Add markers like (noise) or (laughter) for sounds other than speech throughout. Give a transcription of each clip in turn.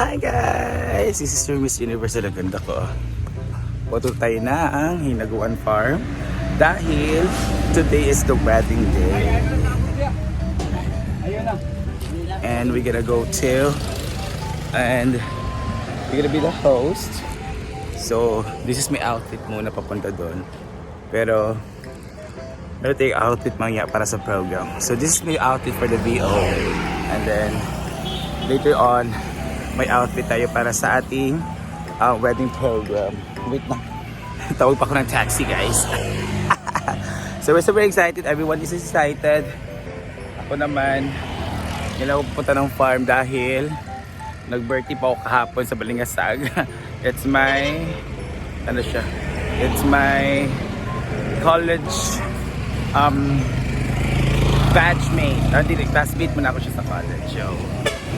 Hi guys! This is your Miss Universe na ganda ko. Puto tayo na ang Hinaguan Farm dahil today is the wedding day. And we're gonna go to and we're gonna be the host. So, this is my outfit muna papunta doon. Pero, meron tayong outfit mangya para sa program. So, this is my outfit for the VO. And then, later on, may outfit tayo para sa ating uh, wedding program. Wait na. (laughs) Tawag pa ako ng taxi, guys. (laughs) so, we're super excited. Everyone is excited. Ako naman, hindi ako pupunta ng farm dahil nag-birthday pa ako kahapon sa Balingasag. (laughs) It's my, ano siya? It's my college um, batchmate. Ah, Hindi, classmate mo na ako siya sa college. So,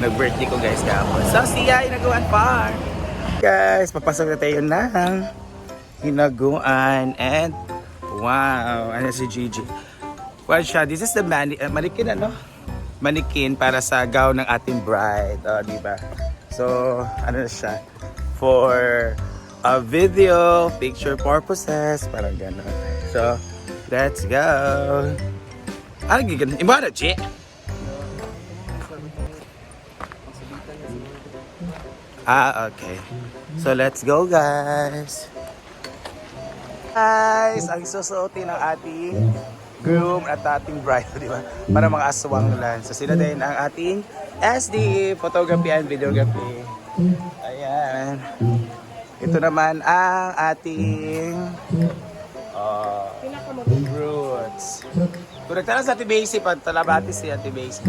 nag-birthday ko guys kahapon. So, siya, Hinaguan Farm. Guys, papasok na tayo ng Hinaguan. And, wow, ano si Gigi. Well, siya, this is the mani uh, manikin, ano? Manikin para sa gown ng ating bride. Oh, di ba? So, ano na siya? For a video, picture purposes, parang gano'n. So, let's go. Ano gigan? Iba na, Ah, okay. So, let's go, guys. Guys, ang susuotin ng ating groom at ating bride, (laughs) di ba? Para mga aswang lang. So, sila din ang ating SD, photography and videography. Ayan. Ito naman ang ating uh, roots. Kung nagtanong sa Ate Macy, pagtalabati si Ate Macy.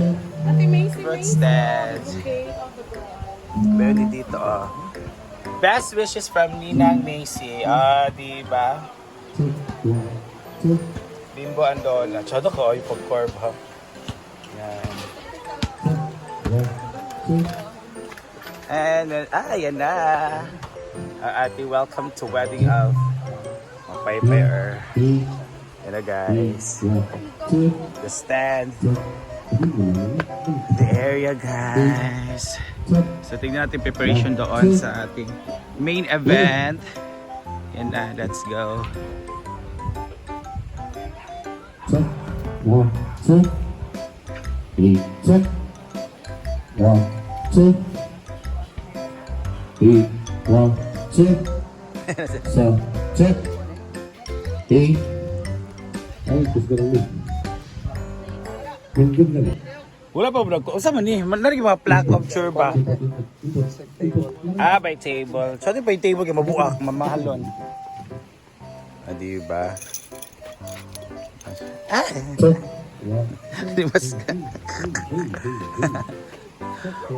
Ate Macy, Macy. stand. Okay, of din dito, oh. Best wishes from Ninang Macy. Ah, di ba? Bimbo Andola. Tsada ko, yung pag-carve, ha? Yan. And then, ah, yan na. Ah, ate, welcome to wedding of Mapaypayer. Yan na, guys. The stand. The area, guys. So, tingnan natin preparation doon sa ating main event. Yan na, let's go. check, one, check, three, check, one, check, three, one, check, so, check, eight, ay, gusto ko lang Hindi na lang. Wala pa vlog ko. Usa man ni, man nari mga plaque of sure ba? Ah, by table. So, di by table kay mabuak, mamahalon. Ah, di ba? Ah, (laughs) di mas (laughs)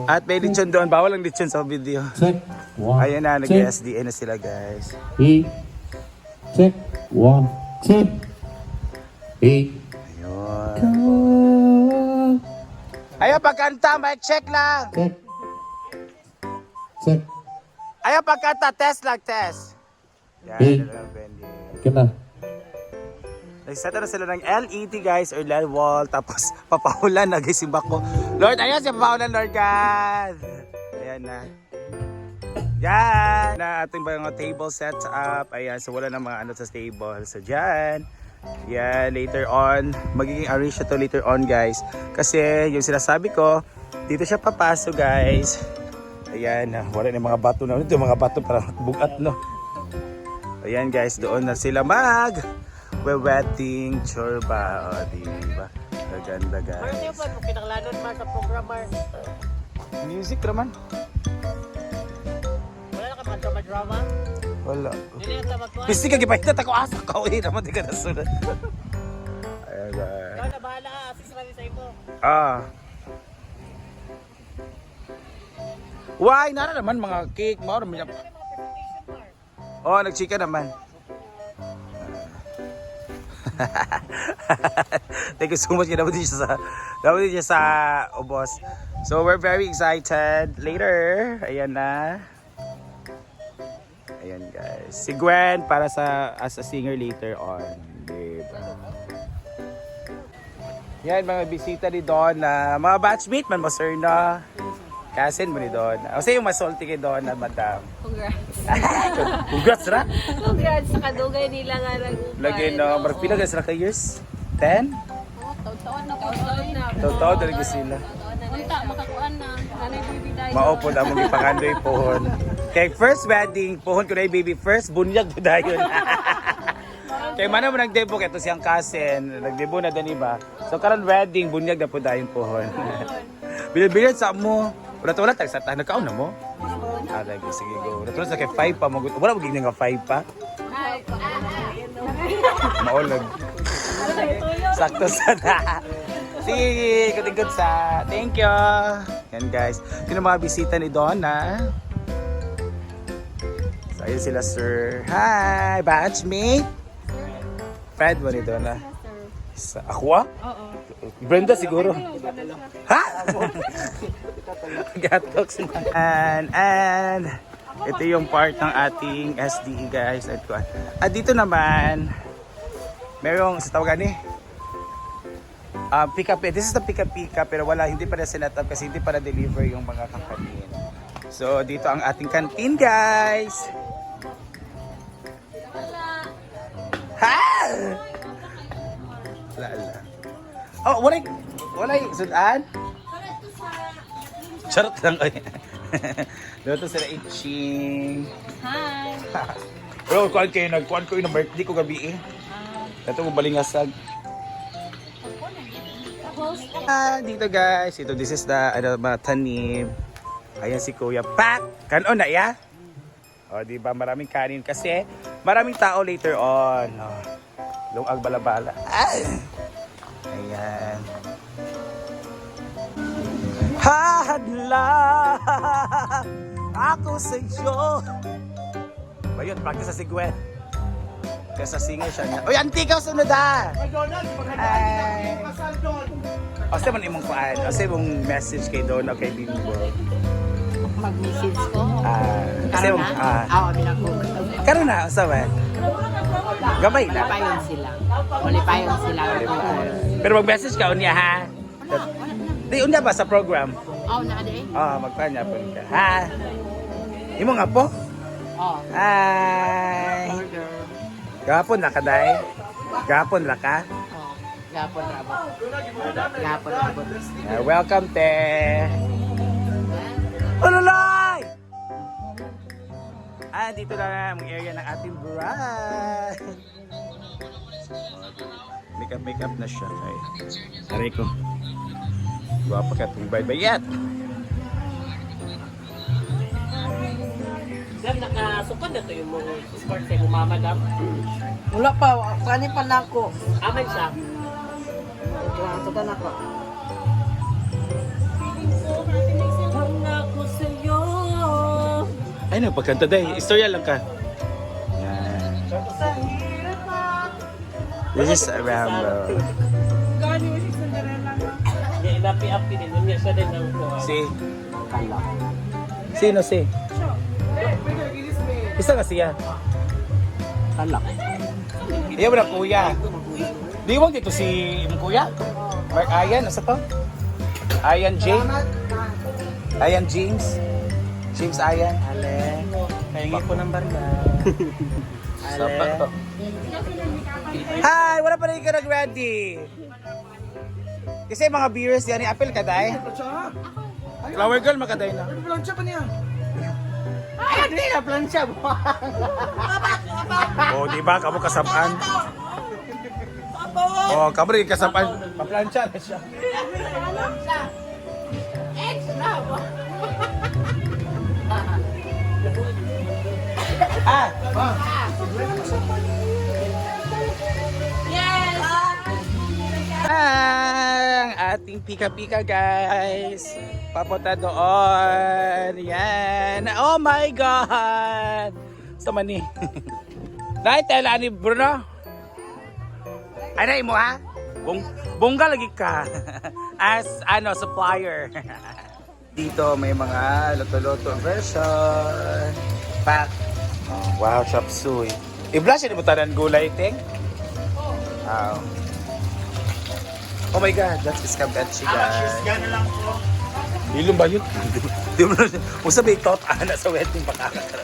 At may lechon doon. Bawal ang lechon sa video. check, one, Ayan na, nag-SDA na sila guys. eight, check, one, check, eight, Ayaw pagkanta, mic check lang. check, check, Ayaw pagkanta, test lang, test. Yan, Eh. ito na. Nagset na sila ng LED guys or LED wall tapos (laughs) papahulan na guys yung bako. Lord, ayun si papahulan Lord God. Ayan na. Yan! Na ating mga table set up. Ayan, so wala na mga ano sa table. So dyan. Yan, later on. Magiging arrange to later on guys. Kasi yung sinasabi ko, dito siya papasok guys. Ayan, ah, wala na yung mga bato na. Ito yung mga bato parang bugat no. Ayan guys, doon na sila mag wedding chorba. O, di ba? Maganda Ano guys. yung pa, kinakalanon man sa programmer. Music naman. Wala na ka man drama drama. Wala. Pisi ka gipahita ako asa ka uwi naman di ka nasunod. Ayan guys. Ikaw na bahala, assist man sa imo. Ah. Why? Nara naman mga cake. Mao naman. Oh, nagchika naman. (laughs) Thank you so much. Dapat din siya sa dapat din siya sa ubos. So we're very excited. Later, ayan na. Ayan guys. Si Gwen para sa as a singer later on. Diba? Yan mga bisita ni Don na mga batchmate man mo sir na. Cousin mo ni Donna. O sa'yo mas salty kay Donna, madam. Congrats. (laughs) Congrats ra. Congrats sa kadugay nila nga nag-upay. Lagi no, marag pila ka sila ka years? 10? Oo, taon-taon na ko. Taon na. Totoo talaga sila. Taon na. Unta, makakuan na. Nanay baby dahil. Maupod ang mga pangandoy pohon. (laughs) Kay first wedding, pohon ko na yung baby first, bunyag ko dayon. (laughs) Kay mana mo nagdebo kay to siyang cousin, nagdebo na dani ba. So karon wedding, bunyag na po dayon pohon. (laughs) Bilid-bilid sa mo. Wala to wala tag sa tahan nakaon na mo. Ah, lagi sige go. Wala to sa kay 5 pa mo. Wala mo nga 5 pa. Ay, Maulag. Sakto sa na. Sige, good sa. Thank you. Yan guys. Ang mga bisita ni Donna. Ayun sila sir. Hi, batchmate. Fred mo ni Donna. Sa Aqua? Oo. Brenda siguro. Ha? (laughs) Gatok sila. And, and, ito yung part ng ating SDE guys. At, at dito naman, merong, sa tawagan eh, um, pick up, this is the pick up pick up pero wala, hindi pa na sinat up kasi hindi pa na deliver yung mga kakanin. So, dito ang ating canteen guys. Oh, wala, wala, sudan? Charot lang ko (laughs) Dito sila itching. Hi. (laughs) Bro, kuhan kayo, nagkuhan ko yung birthday ko gabi eh. Ito ko balingasag. Ah, dito guys. Ito, this is the, ano, mga tanim. Ayan si Kuya Pak. Kanon na, ya? O, di ba? Maraming kanin kasi maraming tao later on. O, lungag balabala. Ah! Ayan. Hadla ako sa iyo. Ba yun, practice sa si Gwen. Kaya sa singer siya niya. Uy, auntie ka sunod ah! Ay. O sa man imong kuan, o sa imong message kay Don o kay Bimbo. Mag-message ko. Ah, kasi imong na? ah, Oo, binako. karon na sa man. Gabay na. Malipayon sila. Malipayon sila. Pero mag-message ka unya ha. Di unya ba sa program? Oo, na ade. Ah, magpanya po ka. Ha. Imo nga po. Oo. Hi. Gapon na ka day. Gapon ra ka. Oo. Gapon rabot. Gapon rabot. Ah, welcome te. Ululay! Ah, dito na ang area ng ating bride. Makeup, makeup na siya. Ay, aray ko. Guwapa ka itong baybayat. Dam, nakasupad na to yung mga sport sa mama dam. Wala pa, kani pa na ako. Aman siya. Ito ka na. Ako Ay, nagpagkanta day. Istorya lang ka. Yan. This is a Rambo. Si? Sino si? Isa ka siya. Talak. Iya mo na kuya. Di mo dito si kuya? Mark Ayan, asa to? Ayan James? Ayan James? James Ayan? Ale. Pahingi ko ng. (laughs) Sapat to. Hi! Wala pa rin ka nag-ready. Kasi mga viewers yan, apel ka day? Flower girl makaday na. Plancha pa niya. Ay, hindi na plansya mo. Oh, di ba? Kamu kasapan. Oh, kamu rin kasapan. Paplansya na siya. (laughs) Ah! Ang ating pika-pika guys. Papunta doon. Yan. Oh my God! Sama ni. (laughs) Dahil tela ni Bruno. Anay mo ha? Bung bungga lagi ka. (laughs) As ano, supplier. (laughs) Dito may mga loto-loto version. Pack. Oh, wow, chop suey. I-blush mo tanan gulay, ting? Wow. Oh my God, that's escabeche, guys. Ilong ba yun? (laughs) Di mo na, kung sabi, tot, ana sa wedding pakakatara.